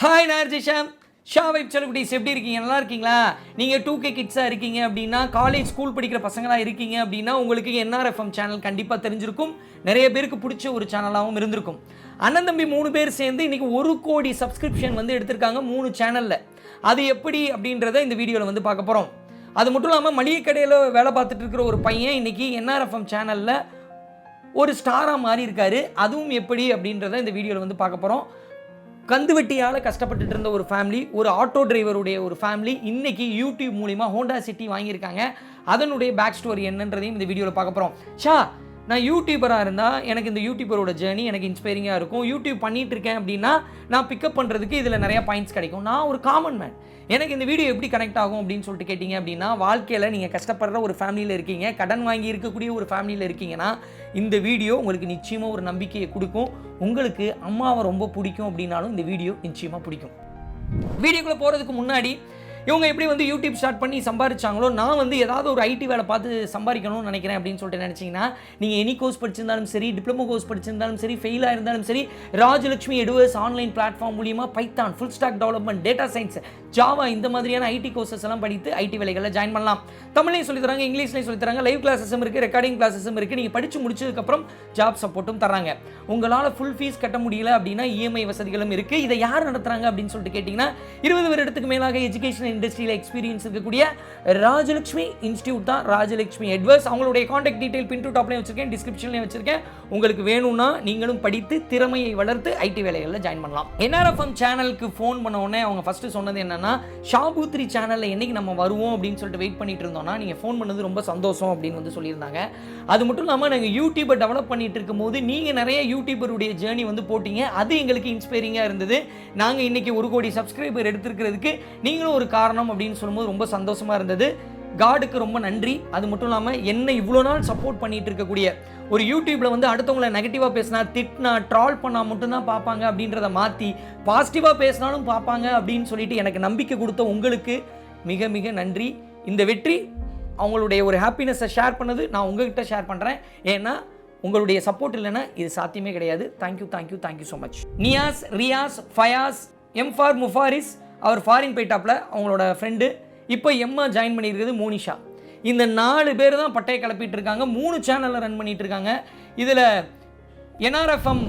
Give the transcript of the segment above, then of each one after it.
Hi நார்ஜிஷாம் ஷா vibe celebrities எப்படி இருக்கீங்க? நல்லா இருக்கீங்களா? நீங்கள் டூ கே கிட்ஸாக இருக்கீங்க அப்படின்னா காலேஜ் ஸ்கூல் படிக்கிற பசங்களாக இருக்கீங்க அப்படின்னா உங்களுக்கு என்ஆர்எஃப்எம் சேனல் கண்டிப்பாக தெரிஞ்சிருக்கும். நிறைய பேருக்கு பிடிச்ச ஒரு சேனலாகவும் இருந்திருக்கும். அண்ணன் தம்பி மூணு பேர் சேர்ந்து இன்றைக்கி ஒரு கோடி சப்ஸ்கிரிப்ஷன் வந்து எடுத்திருக்காங்க மூணு சேனலில் அது எப்படி அப்படின்றத இந்த வீடியோவில் வந்து பார்க்க போகிறோம் அது மட்டும் இல்லாமல் மளிகை கடையில் வேலை பார்த்துட்டு இருக்கிற ஒரு பையன் இன்றைக்கி என்ஆர்எஃப்எம் சேனலில் ஒரு ஸ்டாராக மாறி இருக்காரு அதுவும் எப்படி அப்படின்றத இந்த வீடியோவில் வந்து பார்க்க போகிறோம் கந்துவட்டியால் கஷ்டப்பட்டுட்டு இருந்த ஒரு ஃபேமிலி ஒரு ஆட்டோ டிரைவருடைய ஒரு ஃபேமிலி இன்னைக்கு யூடியூப் மூலிமா ஹோண்டா சிட்டி வாங்கியிருக்காங்க. அதனுடைய பேக் ஸ்டோரி என்னன்றதையும் இந்த வீடியோவில் பார்க்க போகிறோம் ஷா நான் யூடியூபராக இருந்தால் எனக்கு இந்த யூடியூபரோட ஜேர்னி எனக்கு இன்ஸ்பைரிங்காக இருக்கும். யூடியூப் பண்ணிகிட்டு இருக்கேன் அப்படின்னா நான் பிக்கப் பண்ணுறதுக்கு இதில் நிறையா பாயிண்ட்ஸ் கிடைக்கும். நான் ஒரு காமன் மேன் எனக்கு இந்த வீடியோ எப்படி கனெக்ட் ஆகும் அப்படின்னு சொல்லிட்டு கேட்டிங்க அப்படின்னா வாழ்க்கையில் நீங்கள் கஷ்டப்படுற ஒரு ஃபேமிலியில் இருக்கீங்க கடன் வாங்கி இருக்கக்கூடிய ஒரு ஃபேமிலியில் இருக்கீங்கன்னா இந்த வீடியோ உங்களுக்கு நிச்சயமாக ஒரு நம்பிக்கையை கொடுக்கும். உங்களுக்கு அம்மாவை ரொம்ப பிடிக்கும் அப்படின்னாலும் இந்த வீடியோ நிச்சயமாக பிடிக்கும். வீடியோக்குள்ளே போகிறதுக்கு முன்னாடி இவங்க எப்படி வந்து யூடியூப் ஸ்டார்ட் பண்ணி சம்பாரிச்சாங்களோ நான் வந்து ஏதாவது ஒரு ஐடி வேலை பார்த்து சம்பாதிக்கணும்னு நினைக்கிறேன் அப்படின்னு சொல்லிட்டு நினச்சிங்கன்னா நீங்கள் எனி கோர்ஸ் படிச்சிருந்தாலும் சரி டிப்ளமோ கோர்ஸ் படிச்சிருந்தாலும் சரி ஃபெயிலாக இருந்தாலும் சரி ராஜலட்சுமி எடுவர்ஸ் ஆன்லைன் பிளாட்ஃபார்ம் மூலியமாக Python full stack development data science Java இந்த மாதிரியான ஐடி கோர்சஸ் எல்லாம் படித்து ஐடி வேலைகளில் ஜாயின் பண்ணலாம். தமிழ்லையும் சொல்லி தராங்க இங்கிலீஷ்லையும் சொல்லி தராங்க லைவ் கிளாஸஸும் இருக்குது ரெக்கார்டிங் கிளாஸஸும் இருக்குது நீங்கள் படித்து முடிச்சதுக்கப்புறம் ஜாப் சப்போர்ட்டும் தராங்க. உங்களால் ஃபுல் ஃபீஸ் கட்ட முடியல அப்படின்னா இஎம்ஐ வசதிகளும் இருக்குது இதை யார் நடத்துகிறாங்க அப்படின்னு சொல்லிட்டு கேட்டிங்கன்னா இருபது வருடத்துக்கு மேலாக எஜுகேஷன் இண்டஸ்ட்ரியில் எக்ஸ்பீரியன்ஸ் இருக்கக்கூடிய ராஜலட்சுமி இன்ஸ்டியூட் தான். ராஜலட்சுமி எட்வர்ஸ் அவங்களுடைய காண்டாக்ட் டீடைல் பின் டு வச்சிருக்கேன் டிஸ்கிரிப்ஷன்லேயும் வச்சிருக்கேன். உங்களுக்கு வேணும்னா நீங்களும் படித்து திறமையை வளர்த்து ஐடி வேலைகளில் ஜாயின் பண்ணலாம். என்ஆர்எஃப்எம் சேனலுக்கு ஃபோன் பண்ண உடனே அவங்க ஃபஸ்ட்டு சொன்னது என்னன்னா ஷாபூத்ரி சேனலில் என்னைக்கு நம்ம வருவோம்? அப்படின்னு சொல்லிட்டு வெயிட் பண்ணிட்டு இருந்தோம்னா நீங்கள் ஃபோன் பண்ணது ரொம்ப சந்தோஷம் அப்படின்னு வந்து சொல்லியிருந்தாங்க. அது மட்டும் இல்லாமல் நாங்கள் யூடியூபை டெவலப் பண்ணிட்டு இருக்கும்போது நீங்கள் நிறைய யூடியூபருடைய ஜேர்னி வந்து போட்டீங்க. அது எங்களுக்கு இன்ஸ்பைரிங்காக இருந்தது. நாங்கள் இன்னைக்கு ஒரு கோடி சப்ஸ்கிரைபர் எடுத்திருக்கிறதுக்கு நீங்களும் ஒரு காரணம் காரணம் அப்படின்னு சொல்லும்போது ரொம்ப சந்தோஷமாக இருந்தது. காடுக்கு ரொம்ப நன்றி. அது மட்டும் இல்லாமல் என்னை இவ்வளோ நாள் சப்போர்ட் பண்ணிட்டு இருக்கக்கூடிய ஒரு யூடியூப்பில் வந்து அடுத்தவங்களை நெகட்டிவாக பேசினா திட்டினா ட்ரால் பண்ணால் மட்டும்தான் பார்ப்பாங்க அப்படின்றத மாற்றி பாசிட்டிவாக பேசினாலும் பார்ப்பாங்க அப்படின்னு சொல்லிட்டு எனக்கு நம்பிக்கை கொடுத்த உங்களுக்கு மிக மிக நன்றி. இந்த வெற்றி அவங்களுடைய ஒரு ஹாப்பினஸை ஷேர் பண்ணது நான் உங்ககிட்ட ஷேர் பண்ணுறேன் ஏன்னா உங்களுடைய சப்போர்ட் இல்லைன்னா இது சாத்தியமே கிடையாது. Thank you thank you thank you so much Niyas Riyas Fayas M for Mufaris our foreign போயிட்டாப்பில் அவங்களோட ஃப்ரெண்டு இப்போ எம்மா ஜாயின் பண்ணியிருக்கிறது மோனிஷா. இந்த நாலு பேர் தான் பட்டையை கிளப்பிட்டு இருக்காங்க. மூணு சேனலில் ரன் பண்ணிட்டு இருக்காங்க. இதில் என்ஆர்எஃப்எம்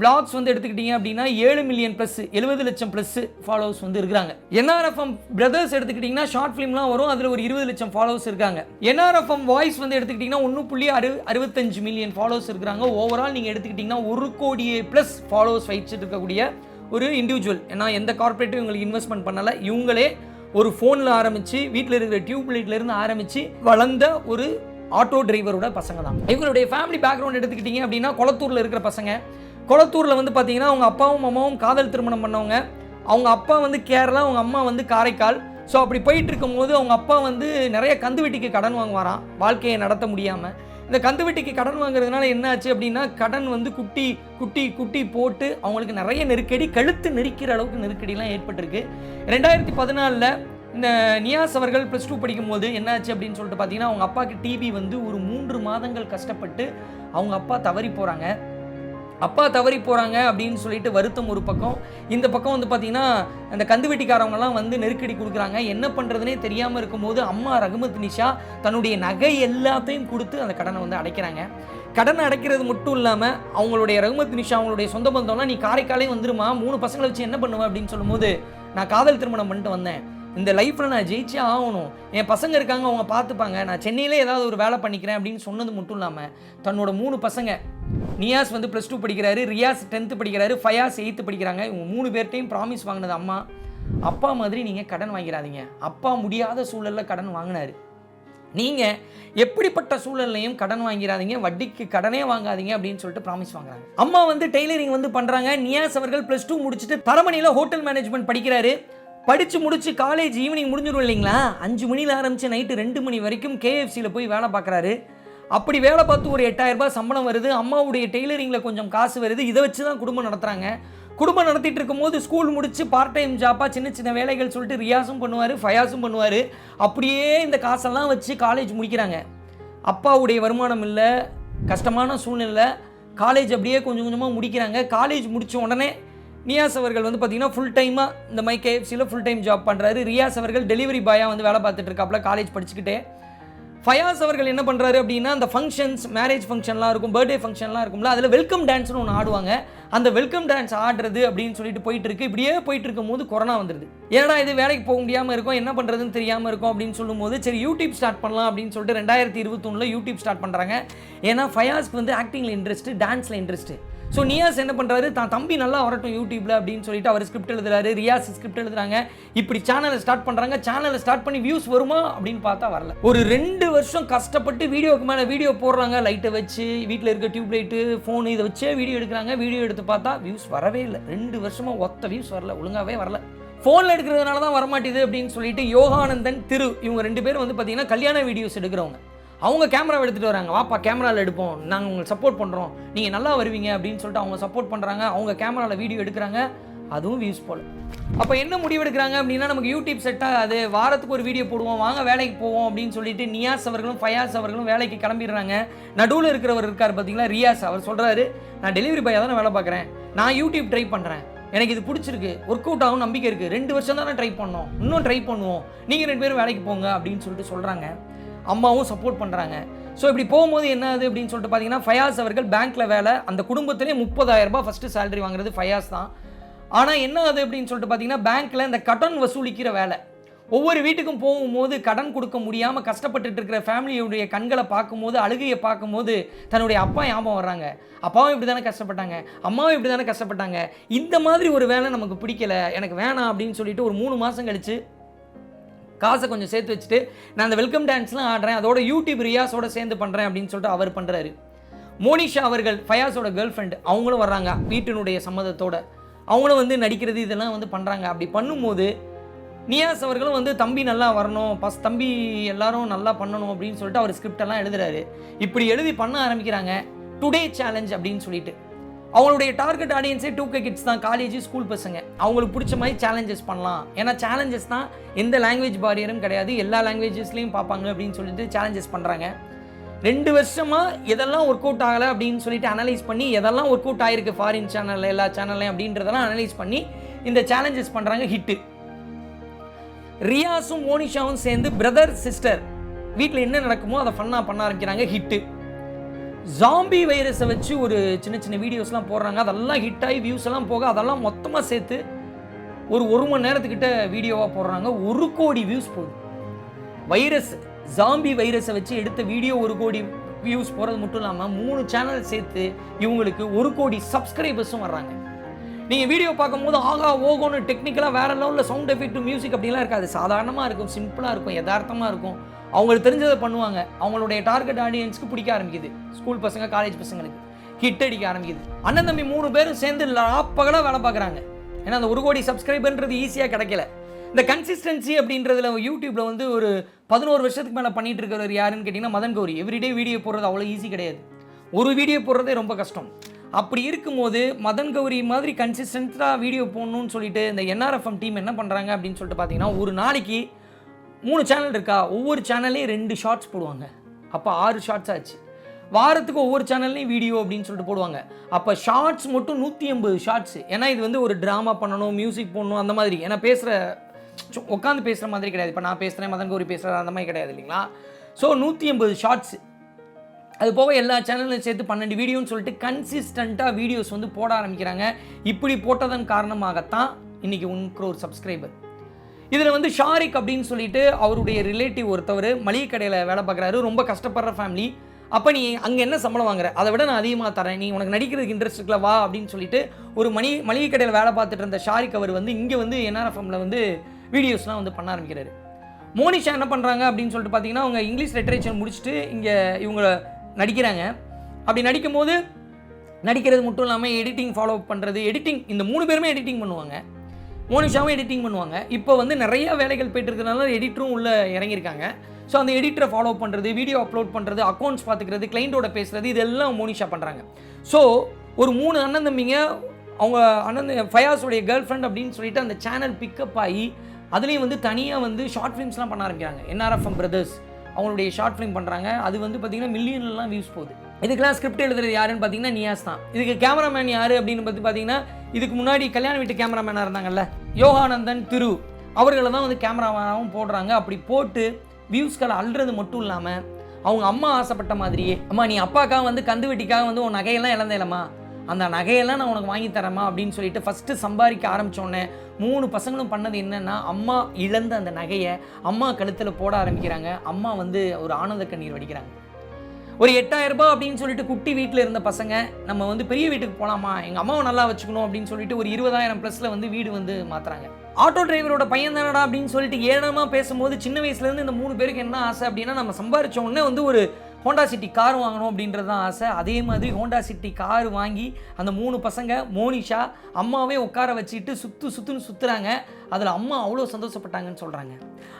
பிளாக்ஸ் வந்து எடுத்துக்கிட்டீங்க அப்படின்னா ஏழு மில்லியன் ப்ளஸ் எழுபது லட்சம் ப்ளஸ் ஃபாலோவர்ஸ் வந்து இருக்கிறாங்க. என்ஆர்எஃப்எம் பிரதர்ஸ் எடுத்துக்கிட்டிங்கன்னா ஷார்ட் ஃபிலிம்லாம் வரும். அதில் ஒரு இருபது லட்சம் ஃபாலோவர்ஸ் இருக்காங்க. என்ஆர்எஃப்எம் வாய்ஸ் வந்து எடுத்துக்கிட்டிங்கன்னா ஒன்று புள்ளி அறு அறுபத்தஞ்சு மில்லியன் ஃபாலோவர்ஸ் இருக்கிறாங்க. ஓவரால் நீங்கள் எடுத்துக்கிட்டிங்கன்னா ஒரு கோடியே ப்ளஸ் ஃபாலோவர்ஸ் வச்சுட்டு இருக்கக்கூடிய ஒரு இண்டிவிஜுவல் ஏன்னா எந்த கார்பரேட்டும் இவங்களுக்கு இன்வெஸ்ட்மெண்ட் பண்ணலை இவங்களே ஒரு ஃபோனில் ஆரம்பித்து வீட்டில் இருக்கிற டியூப் லைட்லேருந்து ஆரம்பித்து வளர்ந்த ஒரு ஆட்டோ டிரைவரோட பசங்க தான். இவங்களுடைய ஃபேமிலி பேக்ரவுண்ட் எடுத்துக்கிட்டிங்க அப்படின்னா குளத்தூரில் இருக்கிற பசங்க. குளத்தூரில் வந்து பார்த்தீங்கன்னா அவங்க அப்பாவும் அம்மாவும் காதல் திருமணம் பண்ணவங்க. அவங்க அப்பா வந்து கேரளா அவங்க அம்மா வந்து காரைக்கால். ஸோ அப்படி போயிட்டு இருக்கும்போது அவங்க அப்பா வந்து நிறைய கந்து வெட்டிக்கு கடன் வாங்குவாராம். வாழ்க்கையை நடத்த முடியாமல் இந்த கந்து வெட்டிக்கு கடன் வாங்குறதுனால என்ன ஆச்சு அப்படின்னா கடன் வந்து குட்டி குட்டி குட்டி போட்டு அவங்களுக்கு நிறைய நெருக்கடி கழுத்து நெரிக்கிற அளவுக்கு நெருக்கடிலாம் ஏற்பட்டிருக்கு. ரெண்டாயிரத்தி பதினாலில் இந்த நியாஸ் அவர்கள் ப்ளஸ் டூ படிக்கும்போது என்னாச்சு அப்படின்னு சொல்லிட்டு பார்த்தீங்கன்னா அவங்க அப்பாவுக்கு டிவி வந்து ஒரு மூன்று மாதங்கள் கஷ்டப்பட்டு அவங்க அப்பா தவறி போகிறாங்க அப்பா தவறி போகிறாங்க அப்படின்னு சொல்லிட்டு வருத்தம் ஒரு பக்கம். இந்த பக்கம் வந்து பார்த்தீங்கன்னா அந்த கந்து வெட்டிக்காரவங்கலாம் வந்து நெருக்கடி கொடுக்குறாங்க. என்ன பண்ணுறதுனே தெரியாமல் இருக்கும்போது அம்மா ரகுமத் நிஷா தன்னுடைய நகை எல்லாத்தையும் கொடுத்து அந்த கடனை வந்து அடைக்கிறாங்க. கடனை அடைக்கிறது மட்டும் இல்லாமல் அவங்களுடைய ரகுமத் நிஷா அவங்களுடைய சொந்த பந்தம்லாம் நீ காரைக்காலே வந்துருமா? மூணு பசங்களை வச்சு என்ன பண்ணுவேன் அப்படின்னு சொல்லும்போது நான் காதல் திருமணம் பண்ணிட்டு வந்தேன். இந்த லைஃப்பில் நான் ஜெயிச்சே ஆகணும். என் பசங்க இருக்காங்க அவங்க பார்த்துப்பாங்க. நான் சென்னையிலே ஏதாவது ஒரு வேலை பண்ணிக்கிறேன் அப்படின்னு சொன்னது மட்டும் இல்லாமல் தன்னோட மூணு பசங்க நியாஸ் வந்து ப்ளஸ் டூ படிக்கிறாரு ரியாஸ் டென்த்து படிக்கிறாரு ஃபயாஸ் எயித்து படிக்கிறாங்க. இவங்க மூணு பேர்ட்டையும் ப்ராமிஸ் வாங்கினது அம்மா. அப்பா மாதிரி நீங்கள் கடன் வாங்கிடாதீங்க. அப்பா முடியாத சூழலில் கடன் வாங்கினார். நீங்கள் எப்படிப்பட்ட சூழல்லையும் கடன் வாங்கிறாதீங்க வட்டிக்கு கடனே வாங்காதீங்க அப்படின்னு சொல்லிட்டு ப்ராமிஸ் வாங்குறாங்க. அம்மா வந்து டெய்லரிங் வந்து பண்ணுறாங்க நியாஸ் அவர்கள் ப்ளஸ் டூ முடிச்சுட்டு தரமணியில் ஹோட்டல் மேனேஜ்மெண்ட் படிக்கிறாரு. படித்து முடிச்சு காலேஜ் ஈவினிங் முடிஞ்சிடும் இல்லைங்களா? அஞ்சு மணியில் ஆரம்பித்து நைட்டு ரெண்டு மணி வரைக்கும் கேஎஃப்சியில் போய் வேலை பார்க்குறாரு. அப்படி வேலை பார்த்து ஒரு எட்டாயிரம் ரூபாய் சம்பளம் வருது அம்மாவுடைய டெய்லரிங்கில் கொஞ்சம் காசு வருது இதை வச்சு தான் குடும்பம் நடத்துகிறாங்க குடும்பம் நடத்திட்டு இருக்கும்போது ஸ்கூல் முடிச்சு பார்ட் டைம் ஜாப்பாக சின்ன சின்ன வேலைகள் சொல்லிட்டு ரியாஸும் பண்ணுவார் ஃபயாஸும் பண்ணுவார். அப்படியே இந்த காசெல்லாம் வச்சு காலேஜ் முடிக்கிறாங்க. அப்பாவுடைய வருமானம் இல்லை கஷ்டமான சூழ்நிலை காலேஜ் அப்படியே கொஞ்சம் கொஞ்சமாக முடிக்கிறாங்க. காலேஜ் முடித்த உடனே நியாஸ் அவர்கள் வந்து பார்த்திங்கன்னா ஃபுல் டைமாக இந்த மை கேஎஃப்சியில் ஃபுல் டைம் ஜாப் பண்ணுறாரு ரியாஸ் அவர்கள் டெலிவரி பாயாக வந்து வேலை பார்த்துட்டு இருக்காப்புல காலேஜ் படிச்சுக்கிட்டே. ஃபயாஸ் அவர்கள் என்ன பண்ணுறாரு அப்படின்னா அந்த ஃபங்க்ஷன்ஸ் மேரேஜ் ஃபங்க்ஷன்லாம் இருக்கும் பர்த்டே ஃபங்க்ஷன்லாம் இருக்கும்ல அதில் வெல்கம் டான்ஸ்னு ஒன்று ஆடுவாங்க. அந்த வெல்கம் டான்ஸ் ஆடுறது அப்படின்னு சொல்லிட்டு போயிட்டு இருக்கு இப்படியே போயிட்டு இருக்கும்போது கொரோனா வந்துடுது ஏன்னா இது வேலைக்கு போக முடியாமல் இருக்கும் என்ன பண்ணுறதுன்னு தெரியாமல் இருக்கும் அப்படின்னு சொல்லும்போது சரி யூடியூப் ஸ்டார்ட் பண்ணலாம் அப்படின்னு சொல்லிட்டு ரெண்டாயிரத்தி இருபத்தொன்னில் யூடியூப் ஸ்டார்ட் பண்ணுறாங்க ஏன்னா ஃபயாஸ்க்கு வந்து ஆக்டிங்கில் இன்ட்ரெஸ்ட்டு டான்ஸில் இன்ட்ரெஸ்ட்டு ஸோ நியாஸ் என்ன பண்ணுறாரு தான் தம்பி நல்லா வரட்டும் யூடியூப்பில் அப்படின்னு சொல்லிட்டு அவர் ஸ்கிரிப்ட் எழுதுறாரு. ரியாஸ் ஸ்கிரிப்ட் எழுதுறாங்க. இப்படி சேனலை ஸ்டார்ட் பண்ணுறாங்க சேனலை ஸ்டார்ட் பண்ணி வியூஸ் வருமா அப்படின்னு பார்த்தா வரல. ஒரு ரெண்டு வருஷம் கஷ்டப்பட்டு வீடியோக்கு மேலே வீடியோ போடுறாங்க. லைட்டை வச்சு வீட்டில் இருக்க டியூப் லைட்டு ஃபோனு இதை வச்சே வீடியோ எடுக்கிறாங்க. வீடியோ எடுத்து பார்த்தா வியூஸ் வரவே இல்லை. ரெண்டு வருஷமாக ஒத்த வியூஸ் வரல. ஒழுங்காவே வரல. ஃபோனில் எடுக்கிறதுனால தான் வரமாட்டேது அப்படின்னு சொல்லிட்டு யோகானந்தன் திரு இவங்க ரெண்டு பேரும் வந்து பார்த்தீங்கன்னா கல்யாண வீடியோஸ் எடுக்கிறவங்க. அவங்க கேமரா எடுத்துகிட்டு வராங்க. வாப்பா கேமராவில் எடுப்போம். நாங்கள் உங்களுக்கு சப்போர்ட் பண்ணுறோம் நீங்கள் நல்லா வருவீங்க அப்படின்னு சொல்லிட்டு அவங்க சப்போர்ட் பண்ணுறாங்க அவங்க கேமராவில் வீடியோ எடுக்கிறாங்க. அதுவும் வியூஸ் போல். அப்போ என்ன முடிவு எடுக்கிறாங்க அப்படின்னா நமக்கு யூடியூப் செட் ஆகாது வாரத்துக்கு ஒரு வீடியோ போடுவோம். வாங்க வேலைக்கு போவோம் அப்படின்னு சொல்லிட்டு நியாஸ் அவர்களும் ஃபயாஸ் அவர்களும் வேலைக்கு கிளம்பிடுறாங்க. நடுவில் இருக்கிறவர் இருக்கார் பார்த்தீங்களா ரியாஸ். அவர் சொல்கிறாரு நான் டெலிவரி பாயாக தான் வேலை பார்க்குறேன் நான் யூடியூப் ட்ரை பண்ணுறேன் எனக்கு இது பிடிச்சிருக்கு. ஒர்க் அவுட் ஆகும் நம்பிக்கை இருக்குது ரெண்டு வருஷம் தானே ட்ரை பண்ணோம். இன்னும் ட்ரை பண்ணுவோம். நீங்கள் ரெண்டு பேரும் வேலைக்கு போங்க அப்படின்னு சொல்லிட்டு சொல்கிறாங்க அம்மாவும் சப்போர்ட் பண்ணுறாங்க ஸோ இப்படி போகும்போது என்ன ஆகுது அப்படின்னு சொல்லிட்டு பார்த்தீங்கன்னா ஃபயாஸ் அவர்கள் பேங்க்கில் வேலை அந்த குடும்பத்திலே முப்பதாயிரம் ரூபாய் ஃபஸ்ட்டு சேலரி வாங்குறது ஃபயாஸ் தான். ஆனால் என்ன ஆகுது அப்படின்னு சொல்லிட்டு பார்த்தீங்கன்னா பேங்க்கில் இந்த கடன் வசூலிக்கிற வேலை. ஒவ்வொரு வீட்டுக்கும் போகும்போது கடன் கொடுக்க முடியாமல் கஷ்டப்பட்டுட்டு இருக்கிற ஃபேமிலியுடைய கண்களை பார்க்கும்போது அழுகையை பார்க்கும்போது தன்னுடைய அப்பா ஞாபகம் வர்றாங்க. அப்பாவும் இப்படி தானே கஷ்டப்பட்டாங்க. அம்மாவும் இப்படி தானே கஷ்டப்பட்டாங்க. இந்த மாதிரி ஒரு வேலை நமக்கு பிடிக்கல. எனக்கு வேணாம் அப்படின்னு சொல்லிட்டு ஒரு மூணு மாதம் கழிச்சு காசை கொஞ்சம் சேர்த்து வச்சுட்டு நான் அந்த வெல்கம் டான்ஸ்லாம் ஆடுறேன் அதோட யூடியூப் ரியாஸோட சேர்ந்து பண்ணுறேன் அப்படின்னு சொல்லிட்டு அவர் பண்ணுறாரு மோனிஷா அவர்கள் ஃபயாஸோட கேர்ள் ஃப்ரெண்டு அவங்களும் வர்றாங்க வீட்டினுடைய சம்மதத்தோட. அவங்களும் வந்து நடிக்கிறது இதெல்லாம் வந்து பண்ணுறாங்க அப்படி பண்ணும்போது நியாஸ் அவர்களும் வந்து தம்பி நல்லா வரணும் பஸ் தம்பி எல்லாரும் நல்லா பண்ணணும் அப்படின்னு சொல்லிட்டு அவர் ஸ்கிரிப்ட் எல்லாம் எழுதுறாரு. இப்படி எழுதி பண்ண ஆரம்பிக்கிறாங்க டுடே சேலஞ்ச் அப்படின்னு சொல்லிட்டு. அவங்களுடைய டார்கெட் ஆடியன்ஸே டூ கே கிட்ஸ் தான் காலேஜ் ஸ்கூல் பசங்க அவங்களுக்கு பிடிச்ச மாதிரி சேலஞ்சஸ் பண்ணலாம். ஏன்னா சேலஞ்சஸ் தான் எந்த லாங்குவேஜ் பாரியரும் கிடையாது. எல்லா லாங்குவேஜஸ்லையும் பார்ப்பாங்க அப்படின்னு சொல்லிட்டு சேலஞ்சஸ் பண்ணுறாங்க ரெண்டு வருஷமாக எதெல்லாம் ஒர்க் அவுட் ஆகலை அப்படின்னு சொல்லிட்டு அனலைஸ் பண்ணி எதெல்லாம் ஒர்க் அவுட் ஆயிருக்கு ஃபாரின் சேனலில் எல்லா சேனல்லையும் அப்படின்றதெல்லாம் அனலைஸ் பண்ணி இந்த சேலஞ்சஸ் பண்ணுறாங்க ஹிட்டு ரியாஸும் மோனிஷாவும் சேர்ந்து பிரதர் சிஸ்டர் வீட்டில் என்ன நடக்குமோ அதை ஃபன்னாக பண்ண ஆரம்பிக்கிறாங்க ஹிட்டு ஜாம்பி வைரஸை வச்சு ஒரு சின்ன சின்ன வீடியோஸ்லாம் போடுறாங்க. அதெல்லாம் ஹிட் ஆகி வியூஸ் எல்லாம் போக அதெல்லாம் மொத்தமாக சேர்த்து ஒரு ஒரு மணி நேரத்துக்கிட்ட வீடியோவாக போடுறாங்க. ஒரு கோடி வியூஸ் போகுது. வைரஸ் ஜாம்பி வைரஸை வச்சு எடுத்த வீடியோ ஒரு கோடி வியூஸ் போகிறது மட்டும் இல்லாமல் மூணு சேனல் சேர்த்து இவங்களுக்கு ஒரு கோடி சப்ஸ்கிரைபர்ஸும் வர்றாங்க. நீங்கள் வீடியோ பார்க்கும்போது ஆகா ஓகோன்னு டெக்னிக்கலாக வேற லெவலில் சவுண்ட் எஃபெக்ட் மியூசிக் அப்படிலாம் இருக்காது. சாதாரணமாக இருக்கும் சிம்பிளாக இருக்கும் யதார்த்தமாக இருக்கும். அவங்களுக்கு தெரிஞ்சதை பண்ணுவாங்க. அவங்களுடைய டார்கெட் ஆடியன்ஸ்க்கு பிடிக்க ஆரம்பிக்குது. ஸ்கூல் பசங்க காலேஜ் பசங்களுக்கு. ஹிட் அடிக்க ஆரம்பிக்குது. அண்ணன் தம்பி மூணு பேரும் சேர்ந்து லாப்பகலாக வேலை பார்க்குறாங்க. ஏன்னா அந்த ஒரு கோடி சப்ஸ்கிரைபர்ன்றது ஈஸியாக கிடைக்கல. இந்த கன்சிஸ்டன்சி அப்படின்றதுல யூடியூப்பில் வந்து ஒரு பதினோரு வருஷத்துக்கு மேலே பண்ணிட்டு இருக்கிறவர் யாருன்னு கேட்டிங்கன்னா மதன் கௌரி. எவ்ரிடே வீடியோ போடுறது அவ்வளோ ஈஸி கிடையாது. ஒரு வீடியோ போடுறதே ரொம்ப கஷ்டம். அப்படி இருக்கும்போது மதன் கௌரி மாதிரி கன்சிஸ்டண்ட்டாக வீடியோ போடணும்னு சொல்லிட்டு இந்த என்ஆர்எஃப்எம் டீம் என்ன பண்ணுறாங்க அப்படின்னு சொல்லிட்டு பார்த்தீங்கன்னா ஒரு நாளைக்கு மூணு சேனல் இருக்கா? ஒவ்வொரு சேனல்லையும் ரெண்டு ஷார்ட்ஸ் போடுவாங்க. அப்போ ஆறு ஷார்ட்ஸ் ஆச்சு. வாரத்துக்கு ஒவ்வொரு சேனல்லையும் வீடியோ அப்படின்னு சொல்லிட்டு போடுவாங்க. அப்போ ஷார்ட்ஸ் மட்டும் நூற்றி ஐம்பது ஷார்ட்ஸ் ஏன்னா இது வந்து ஒரு ட்ராமா பண்ணணும் மியூசிக் போடணும் அந்த மாதிரி. ஏன்னா பேசுகிற உட்காந்து பேசுகிற மாதிரி கிடையாது. இப்போ நான் பேசுகிறேன் மதன் கௌரி பேசுகிறேன் அந்த மாதிரி கிடையாது இல்லைங்களா? ஸோ நூற்றி ஐம்பது ஷார்ட்ஸ் அது போக எல்லா சேனலும் சேர்த்து பன்னெண்டு வீடியோன்னு சொல்லிட்டு கன்சிஸ்டண்ட்டாக வீடியோஸ் வந்து போட ஆரம்பிக்கிறாங்க. இப்படி போட்டதன் காரணமாகத்தான் இன்றைக்கி ஒன் க்ரோர் சப்ஸ்கிரைபர் இதில் வந்து ஷாரிக் அப்படின்னு சொல்லிட்டு அவருடைய ரிலேட்டிவ் ஒருத்தவர் மளிகை கடையில் வேலை பார்க்குறாரு ரொம்ப கஷ்டப்படுற ஃபேமிலி அப்போ நீ அங்கே என்ன சம்பளம் வாங்குற? அதை விட நான் அதிகமாக தரேன். நீ உனக்கு நடிக்கிறதுக்கு இன்ட்ரெஸ்ட் இருக்குல்ல வா அப்படின்னு சொல்லிட்டு ஒரு மணி மளிகை கடையில் வேலை பார்த்துட்டு இருந்த ஷாரிக் அவர் வந்து இங்கே வந்து என்ஆர்எஃப்எம்மில் வந்து வீடியோஸ்லாம் வந்து பண்ண ஆரம்பிக்கிறாரு. மோனிஷா என்ன பண்ணுறாங்க அப்படின்னு சொல்லிட்டு பார்த்தீங்கன்னா அவங்க இங்கிலீஷ் லிட்ரேச்சர் முடிச்சுட்டு இங்கே இவங்க நடிக்கிறாங்க. அப்படி நடிக்கும்போது நடிக்கிறது மட்டும் இல்லாமல் எடிட்டிங் ஃபாலோ பண்ணுறது எடிட்டிங் இந்த மூணு பேருமே எடிட்டிங் பண்ணுவாங்க. மோனிஷாவும் எடிட்டிங் பண்ணுவாங்க. இப்போ வந்து நிறைய வேலைகள் போயிட்டு இருக்கிறதுனால எடிட்டரும் உள்ளே இறங்கியிருக்காங்க. ஸோ அந்த எடிட்டரை ஃபாலோ பண்ணுறது வீடியோ அப்லோட் பண்ணுறது அக்கௌண்ட்ஸ் பார்த்துக்கிறது கிளைண்ட்டோட பேசுறது இதெல்லாம் மோனிஷா பண்ணுறாங்க ஸோ ஒரு மூணு அண்ணன் தம்பிங்க அவங்க அண்ணன் ஃபயாஸுடைய கேர்ள் ஃப்ரெண்ட் அப்படின்னு சொல்லிட்டு அந்த சேனல் பிக்கப் ஆகி அதுலேயும் வந்து தனியாக வந்து ஷார்ட் ஃபிலிம்ஸ்லாம் பண்ண ஆரம்பிக்கிறாங்க. என்ஆர்எஃப்எம் பிரதர்ஸ் அவங்களுடைய ஷார்ட் ஃபிலிம் பண்ணுறாங்க அது வந்து பார்த்திங்கன்னா மில்லியன்லாம் வியூஸ் போகுது. இதுக்கெல்லாம் ஸ்கிரிப்ட் எழுதுறது யாருன்னு பார்த்தீங்கன்னா நியாஸ் தான். இதுக்கு கேமராமேன் யார் அப்படின்னு பற்றி பார்த்தீங்கன்னா இதுக்கு முன்னாடி கல்யாண வீட்டு கேமராமேனாக இருந்தாங்கல்ல யோகானந்தன் திரு. அவர்களை தான் வந்து கேமராமேனாகவும் போடுறாங்க. அப்படி போட்டு வியூஸ்களை அள்ளுறது மட்டும் இல்லாமல் அவங்க அம்மா ஆசைப்பட்ட மாதிரியே அம்மா நீ அப்பாக்காக வந்து கந்து வெட்டிக்காக வந்து உன் நகையெல்லாம் இழந்தேலம்மா அந்த நகையெல்லாம் நான் உனக்கு வாங்கி தரேம்மா அப்படின்னு சொல்லிட்டு ஃபஸ்ட்டு சம்பாதிக்க ஆரம்பித்தோடனே மூணு பசங்களும் பண்ணது என்னென்னா அம்மா இழந்த அந்த நகையை அம்மா கழுத்தில் போட ஆரம்பிக்கிறாங்க. அம்மா வந்து ஒரு ஆனந்த கண்ணீர் வடிக்கிறாங்க. ஒரு எட்டாயிரம் ரூபாய் அப்படின்னு சொல்லிட்டு குட்டி வீட்டில் இருந்த பசங்க நம்ம வந்து பெரிய வீட்டுக்கு போகலாமா எங்கள் அம்மாவை நல்லா வச்சுக்கணும் அப்படின்னு சொல்லிட்டு ஒரு இருபதாயிரம் ப்ளஸில் வந்து வீடு வந்து மாற்றுறாங்க ஆட்டோ டிரைவரோட பையன் தானடா அப்படின்னு சொல்லிட்டு ஏனமா பேசும்போது சின்ன வயசுலேருந்து இந்த மூணு பேருக்கு என்ன ஆசை அப்படின்னா நம்ம சம்பாரிச்ச உடனே வந்து ஒரு ஹோண்டா சிட்டி கார் வாங்கணும் அப்படின்றது தான் ஆசை. அதே மாதிரி ஹோண்டா சிட்டி கார் வாங்கி அந்த மூணு பசங்க மோனிஷா அம்மாவே உட்கார வச்சுட்டு சுற்று சுற்றுன்னு சுற்றுறாங்க அதில் அம்மா அவ்வளோ சந்தோஷப்பட்டாங்கன்னு சொல்கிறாங்க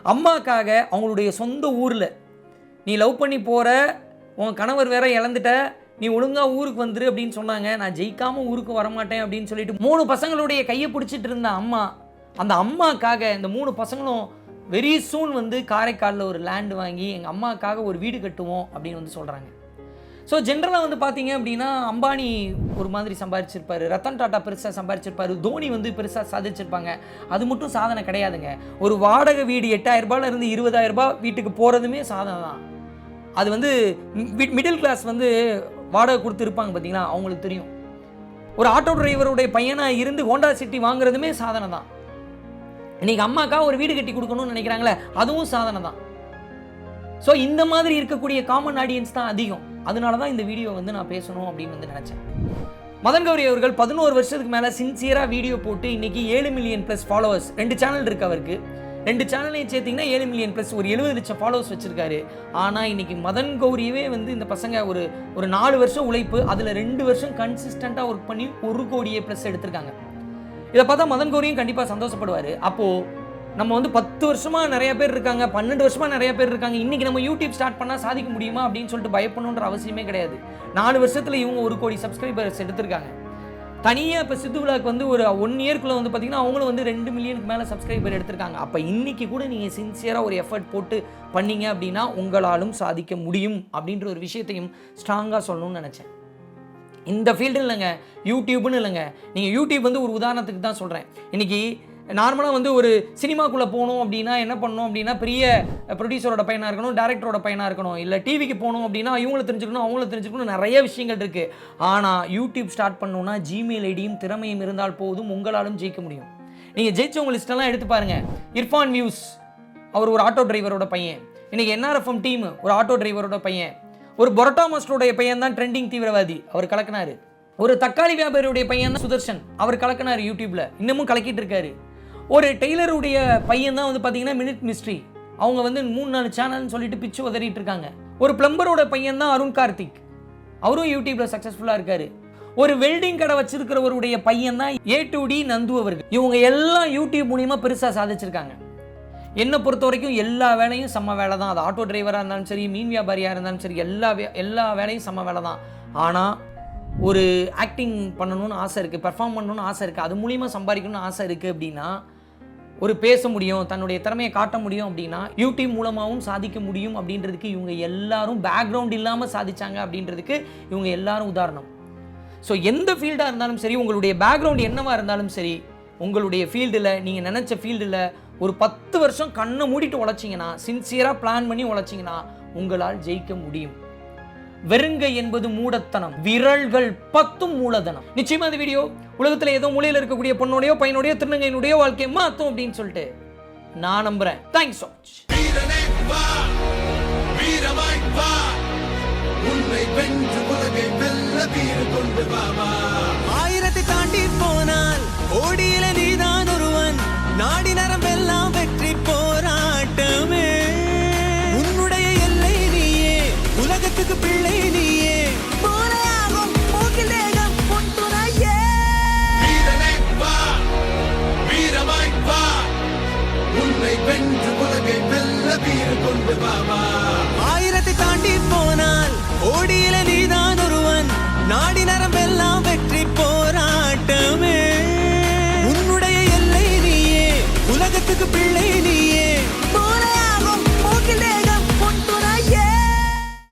அம்மாக்காக அவங்களுடைய சொந்த ஊரில் நீ லவ் பண்ணி போகிற உன் கணவர் வேற இழந்துட்ட நீ ஒழுங்காக ஊருக்கு வந்துரு அப்படின்னு சொன்னாங்க. நான் ஜெயிக்காம ஊருக்கு வரமாட்டேன் அப்படின்னு சொல்லிட்டு மூணு பசங்களுடைய கையை பிடிச்சிட்டு இருந்த அம்மா. அந்த அம்மாக்காக இந்த மூணு பசங்களும் வெரி சூன் வந்து காரைக்காலில் ஒரு லேண்ட் வாங்கி எங்கள் அம்மாக்காக ஒரு வீடு கட்டுவோம் அப்படின்னு வந்து சொல்கிறாங்க ஸோ ஜென்ரலாக வந்து பார்த்தீங்க அப்படின்னா அம்பானி ஒரு மாதிரி சம்பாரிச்சிருப்பாரு. ரத்தன் டாட்டா பெருசாக சம்பாரிச்சிருப்பாரு. தோனி வந்து பெருசாக சாதிச்சிருப்பாங்க. அது மட்டும் சாதனை கிடையாதுங்க. ஒரு வாடகை வீடு எட்டாயிரரூபாலேருந்து இருபதாயிரரூபா இருந்து வீட்டுக்கு போகிறதுமே சாதனை தான் அது வந்து மிடில் கிளாஸ் வந்து வாடகை கொடுத்து இருப்பாங்க பார்த்தீங்களா? அவங்களுக்கு தெரியும். ஒரு ஆட்டோ டிரைவருடைய பையனாக இருந்து ஹோண்டா சிட்டி வாங்குறதுமே சாதனை தான். இன்னைக்கு அம்மாக்கா ஒரு வீடு கட்டி கொடுக்கணும்னு நினைக்கிறாங்களே அதுவும் சாதனை தான். ஸோ இந்த மாதிரி இருக்கக்கூடிய காமன் ஆடியன்ஸ் தான் அதிகம். அதனால தான் இந்த வீடியோ வந்து நான் பேசணும் அப்படின்னு வந்து நினச்சேன். மதன் கௌரி அவர்கள் பதினோரு வருஷத்துக்கு மேலே சின்சியராக வீடியோ போட்டு இன்னைக்கு ஏழு மில்லியன் ப்ளஸ் ஃபாலோவர்ஸ் ரெண்டு சேனல் இருக்கு அவருக்கு. ரெண்டு சேனலையும் சேர்த்திங்கன்னா ஏழு மில்லியன் ப்ளஸ் ஒரு எழுபது லட்சம் ஃபாலோவர்ஸ் வச்சிருக்காரு. ஆனால் இன்னைக்கு மதன் கௌரியவே வந்து இந்த பசங்க ஒரு ஒரு நாலு வருஷம் உழைப்பு அதில் ரெண்டு வருஷம் கன்சிஸ்டண்ட்டாக ஒர்க் பண்ணி ஒரு கோடியே ப்ளஸ் எடுத்திருக்காங்க. இதை பார்த்தா மதன் கௌரியும் கண்டிப்பாக சந்தோஷப்படுவார். அப்போது நம்ம வந்து பத்து வருஷமாக நிறைய பேர் இருக்காங்க பன்னெண்டு வருஷமாக நிறைய பேர் இருக்காங்க இன்றைக்கி நம்ம யூடியூப் ஸ்டார்ட் பண்ணால் சாதிக்க முடியுமா அப்படின்னு சொல்லிட்டு பயப்படணுன்ற அவசியமே கிடையாது. நாலு வருஷத்தில் இவங்க ஒரு கோடி சப்ஸ்கிரைபர்ஸ் எடுத்திருக்காங்க. தனியாக இப்போ சித்து விழாக்கு வந்து ஒரு ஒன் இயர்க்குள்ளே வந்து பார்த்தீங்கன்னா அவங்களும் வந்து ரெண்டு மில்லியனுக்கு மேலே சப்ஸ்கிரைபர் எடுத்திருக்காங்க. அப்போ இன்றைக்கி கூட நீங்கள் சின்சியராக ஒரு எஃபர்ட் போட்டு பண்ணீங்க அப்படின்னா உங்களாலும் சாதிக்க முடியும் அப்படின்ற ஒரு விஷயத்தையும் ஸ்ட்ராங்காக சொல்லணும்னு நினச்சேன். இந்த ஃபீல்டு இல்லைங்க யூடியூப்னு இல்லைங்க. நீங்கள் யூடியூப் வந்து ஒரு உதாரணத்துக்கு தான் சொல்கிறேன் இன்றைக்கி நார்மலாக வந்து ஒரு சினிமாக்குள்ளே போகணும் அப்படின்னா என்ன பண்ணணும் அப்படின்னா பெரிய ப்ரொடியூசரோட பையனாக இருக்கணும் டேரக்டரோட பையனாக இருக்கணும். இல்லை டிவிக்கு போகணும் அப்படின்னா இவங்கள தெரிஞ்சுக்கணும் அவங்கள தெரிஞ்சுக்கணும் நிறைய விஷயங்கள் இருக்குது ஆனால் யூடியூப் ஸ்டார்ட் பண்ணணும்னா ஜிமெயில் ஐடியும் திறமையும் இருந்தால் போதும் உங்களாலும் ஜெயிக்க முடியும். நீங்கள் ஜெயிச்சவங்க லிஸ்ட்டெல்லாம் எடுத்து பாருங்கள் இர்ஃபான் வியூஸ் அவர் ஒரு ஆட்டோ டிரைவரோட பையன். இன்றைக்கி என்ஆர்எஃப்எம் டீம் ஒரு ஆட்டோ டிரைவரோட பையன். ஒரு பொரட்டா மாஸ்டருடைய பையன் தான் ட்ரெண்டிங் தீவிரவாதி. அவர் கலக்கினார். ஒரு தக்காளி வியாபாரியுடைய பையன் தான் சுதர்ஷன். அவர் கலக்கினார் யூடியூப்பில் இன்னமும் கலக்கிட்டு இருக்காரு. ஒரு டெய்லருடைய பையன் தான் வந்து பார்த்தீங்கன்னா மினிட் மிஸ்ட்ரி. அவங்க வந்து மூணு நாலு சேனல்னு சொல்லிட்டு பிச்சு உதறிட்டு இருக்காங்க. ஒரு பிளம்பரோட பையன் தான் அருண் கார்த்திக். அவரும் யூடியூப்ல சக்ஸஸ்ஃபுல்லாக இருக்காரு. ஒரு வெல்டிங் கடை வச்சிருக்கிறவருடைய பையன் தான் ஏ டு டி நந்து அவர்கள். இவங்க எல்லாம் யூடியூப் மூலியமா பெருசாக சாதிச்சிருக்காங்க. என்னை பொறுத்த வரைக்கும் எல்லா வேலையும் செம்ம வேலை தான் அது ஆட்டோ டிரைவராக இருந்தாலும் சரி மீன் வியாபாரியாக இருந்தாலும் சரி எல்லா வே- எல்லா வேலையும் செம்ம வேலை தான் ஆனால் ஒரு ஆக்டிங் பண்ணணும்னு ஆசை இருக்குது பெர்ஃபார்ம் பண்ணணும்னு ஆசை இருக்குது அது மூலியமாக சம்பாதிக்கணும்னு ஆசை இருக்குது அப்படின்னா ஒரு பேச முடியும் தன்னுடைய திறமையை காட்ட முடியும் அப்படின்னா யூடியூப் மூலமாகவும் சாதிக்க முடியும் அப்படின்றதுக்கு இவங்க எல்லாரும் பேக்ரவுண்ட் இல்லாமல் சாதிச்சாங்க அப்படின்றதுக்கு இவங்க எல்லாரும் உதாரணம். ஸோ எந்த ஃபீல்டாக இருந்தாலும் சரி உங்களுடைய பேக்ரவுண்ட் என்னவாக இருந்தாலும் சரி உங்களுடைய ஃபீல்டில் நீங்கள் நினச்ச ஃபீல்டில் ஒரு பத்து வருஷம் கண்ணை மூடிட்டு உழைச்சிங்கன்னா சின்சியராக பிளான் பண்ணி உழைச்சிங்கன்னா உங்களால் ஜெயிக்க முடியும். வெறுங்கை என்பது மூடத்தனம் விரல்கள் பத்தும் மூலதனம். நிச்சயமா இந்த வீடியோ உலகத்துல ஏதோ மூலையில இருக்கக்கூடிய பொண்ணோடையோ பையனோடையோ திருநங்கையினுடைய வாழ்க்கையை மாத்தும் அப்படின்னு சொல்லிட்டு நான் நம்புறேன். தேங்க்ஸ் ஸோ மச் உன்னை வென்று உலகை வெல்ல கொண்டு ஆயிரத்தை தாண்டி போனால் ஓடியில நீதான்